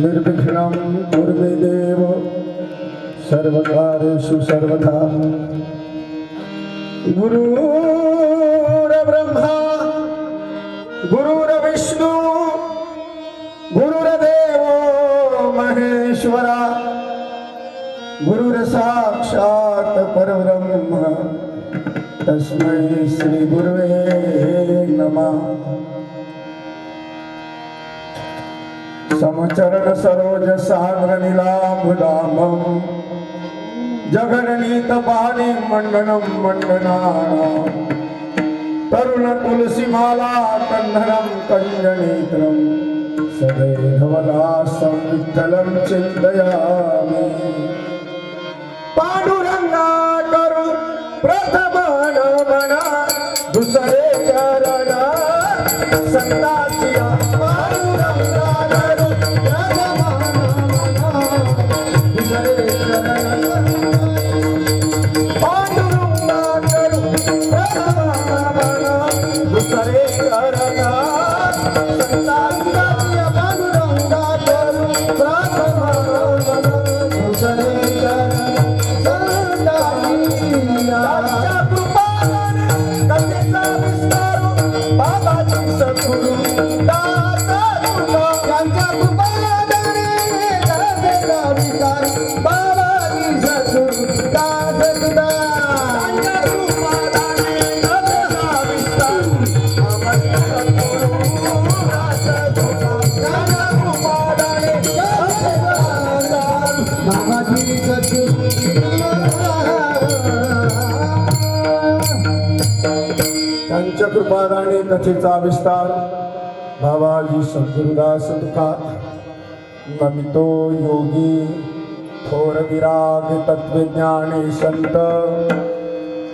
निर्विघ्नं कुर्मे देव सर्वकारेषु सर्वदा गुरुर्ब्रह्मा गुरुर्विष्णू गुरुरदेव महेश्वरा। गुरुर्साक्षात् परब्रह्म तस्मै श्रीगुरुवे नमः। समचरण सरोज सागर नीलांबुदामं जगरणीत पाणी मंडनम मंडनाना तरुण तुलसीमाला कन्धरं कञ्जनेत्रं सदैवलासं विठ्ठलं चिन्तयामि। पांडुरंगा करू प्रथम नमना। दुसरे चरणा। संताची पांडुरंगा करू। कथेचा विस्तार बाबाजी सद्गुरुदास तुका नमितो योगी थोर विराग तत्वज्ञाने संत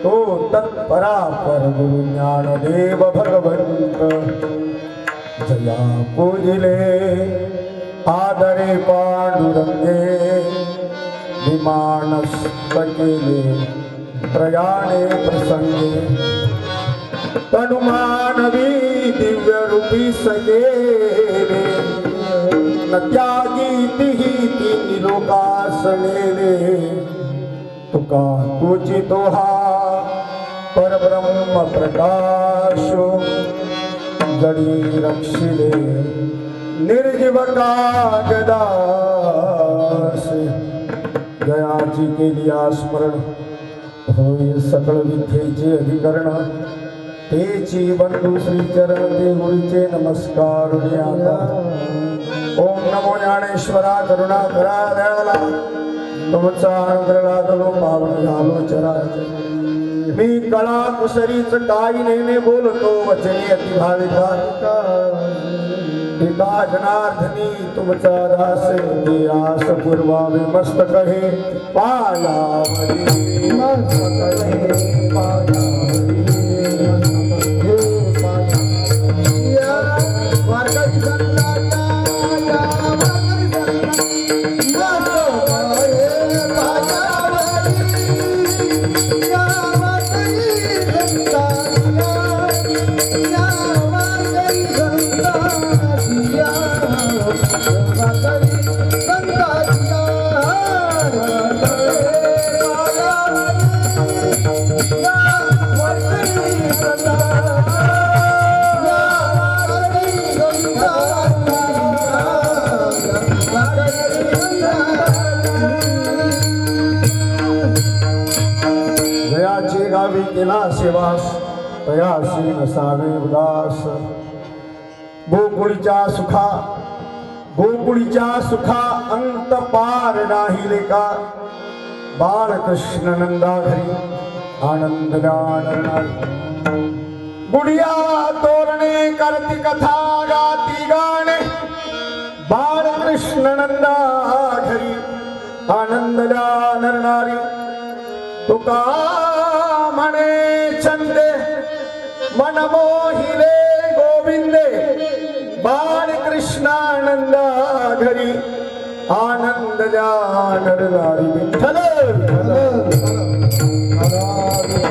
तो तत्परापर गुरु ज्ञानदेव भगवंत. जया पूजिले आदरे पांडुरंगे विमानस्त केले प्रयाणे प्रसंगे. तनुमानवी दिव्य रूपी सगेले न त्यागी तिही ती लोकासनेले तुका तुझी दोहा परब्रह्म प्रकाश जडी रक्षिले निर्जीव कागदास जयाची केली स्मरण होय सकळ विद्येचे अधिकरण तेची बंधू श्री चरण देहुरीचे नमस्कार ओम नमो ज्ञानेश्वरा करुणा करा दयाला. तुमचा अनुग्रह लागलो पावन झालो चरा मी कळा कुसरीच काही नेहमी बोलतो वचनी अति भाविका पिता तुमचा दास मी आस कहे मस्तक हे पायावरी केला सेवास तयाशी नसावे उदास. गोकुळीच्या सुखा गोकुळीच्या सुखा अंत पार नाही लेका. बाळकृष्ण नंदा घरी. आनंद गुडिया तोरणे करती कथा गाती गाणे बाळकृष्ण नंदा घरी आनंद नरणारी तुका म्हणे छंदे मन मोहिले गोविंदे बाळकृष्णानंदा घरी आनंद नरणारी विठ्ठल